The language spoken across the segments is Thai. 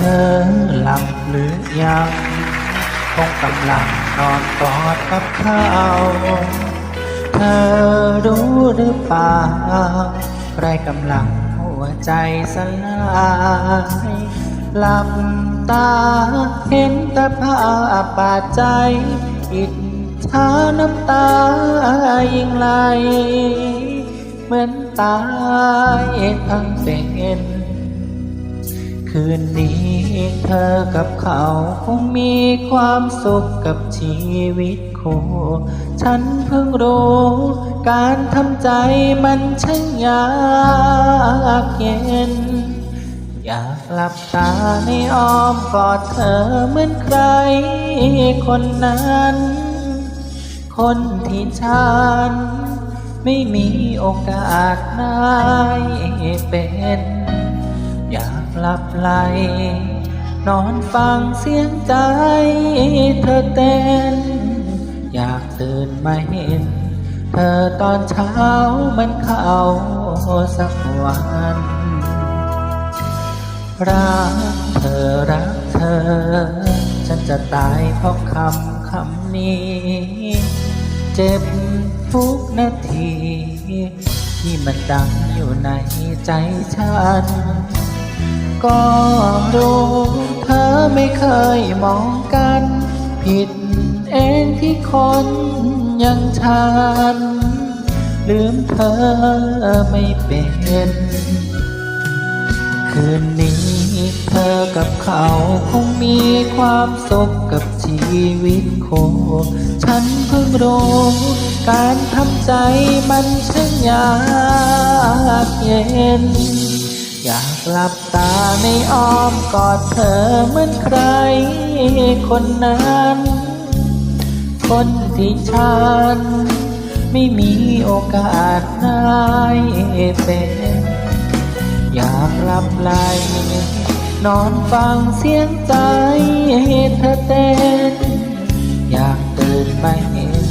ธอหลับหรือยัง คงกำลังนอนกอดกับเขาเธอรู้หรือเปล่าใครกำลังหัวใจสลายหลับตาเห็นแต่ภาพบาดใจ อิดชาน้ำตายิ่งไหล เหมือนตายทั้งเป็น คืนนี้เธอกับเขาคงมีความสุขกับชีวิตคู่ฉันเพิ่งรู้การทำใจมันช่างยากเย็น อยากหลับตาในอ้อมกอดเธอเหมือนใครคนนั้น คนที่ฉัน ไม่มีโอกาสได้เป็น อยากหลับไหลนอนฟังเสียงใจเธอเต้น อยากตื่นมาเห็น เธอตอนเช้ามันเข้าสักวันรักเธอรักเธอ ฉันจะตายเพราะคำคำนี้ เจ็บทุกนาที ที่มันดังอยู่ในใจฉัน ก็รู้เธอไม่เคยมองกัน ผิดเองที่คนอยังฉันลืมเธอไม่เป็น คืนนี้เธอกับเขาคงมีความสุขกับชีวิตโค ฉันเพิ่งรู้การทำใจมันช่างยากเย็น อยาก ลับตาในอ้อมกอดเธอเหมือนใคร คนนั้น คนที่ฉัน ไม่มีโอกาสได้เป็น อยากหลับไหลนอนฟังเสียงใจเธอเต้น อยากตื่นมาเห็น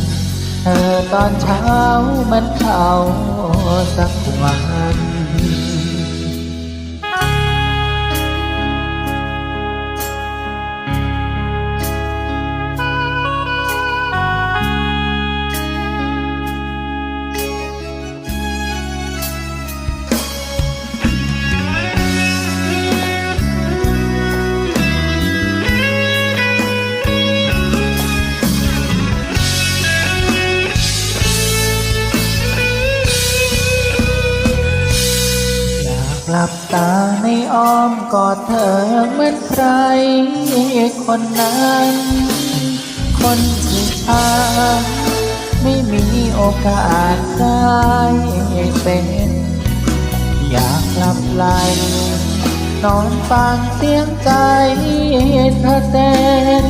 เธอตอนเช้ามันเข้าสักวัน อ้อมกอดเธอเหมือนใครคนนั้น คนที่ฉันไม่มีโอกาสได้เป็น อยากหลับไหลนอนฟังเสียงใจเธอเต้น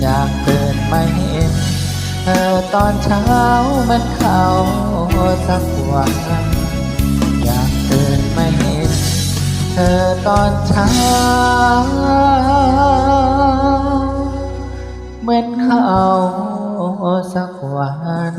อยากเกิดมาเห็นเธอตอนเช้ามันเข้าสักวันอยากตื่นมาเห็น ตอนเช้า เหมือนเขาสักวัน